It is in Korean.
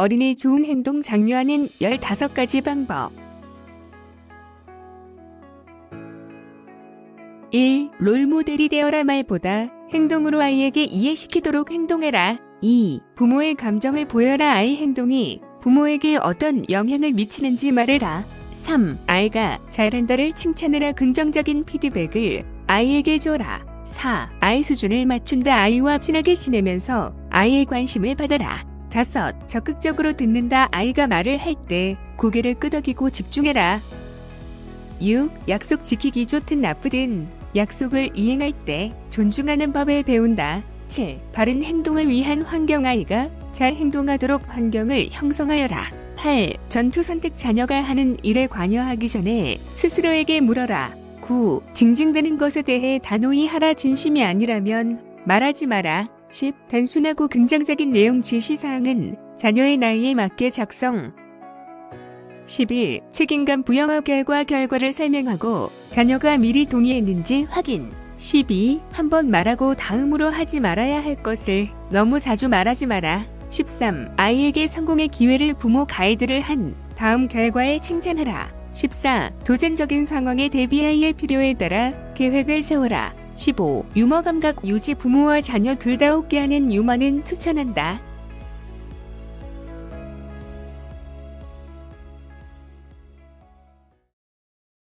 어린이 좋은 행동 장려하는 15가지 방법. 1. 롤모델이 되어라 말보다 행동으로 아이에게 이해시키도록 행동해라. 2. 부모의 감정을 보여라 아이 행동이 부모에게 어떤 영향을 미치는지 말해라. 3. 아이가 잘한다를 칭찬해라 긍정적인 피드백을 아이에게 줘라. 4. 아이 수준을 맞춘다 아이와 친하게 지내면서 아이의 관심을 받아라. 5. 적극적으로 듣는다 아이가 말을 할 때 고개를 끄덕이고 집중해라. 6. 약속 지키기 좋든 나쁘든 약속을 이행할 때 존중하는 법을 배운다. 7. 바른 행동을 위한 환경 아이가 잘 행동하도록 환경을 형성하여라. 8. 전투 선택 자녀가 하는 일에 관여하기 전에 스스로에게 물어라. 9. 징징대는 것에 대해 단호히 하라 진심이 아니라면 말하지 마라. 10. 단순하고 긍정적인 내용 지시사항은 자녀의 나이에 맞게 작성. 11. 책임감 부여와 결과 결과를 설명하고 자녀가 미리 동의했는지 확인. 12. 한번 말하고 다음으로 하지 말아야 할 것을 너무 자주 말하지 마라. 13. 아이에게 성공의 기회를 부모 가이드를 한 다음 결과에 칭찬하라. 14. 도전적인 상황에 대비 아이의 필요에 따라 계획을 세워라. 15. 유머 감각 유지 부모와 자녀 둘 다 웃게 하는 유머는 추천한다.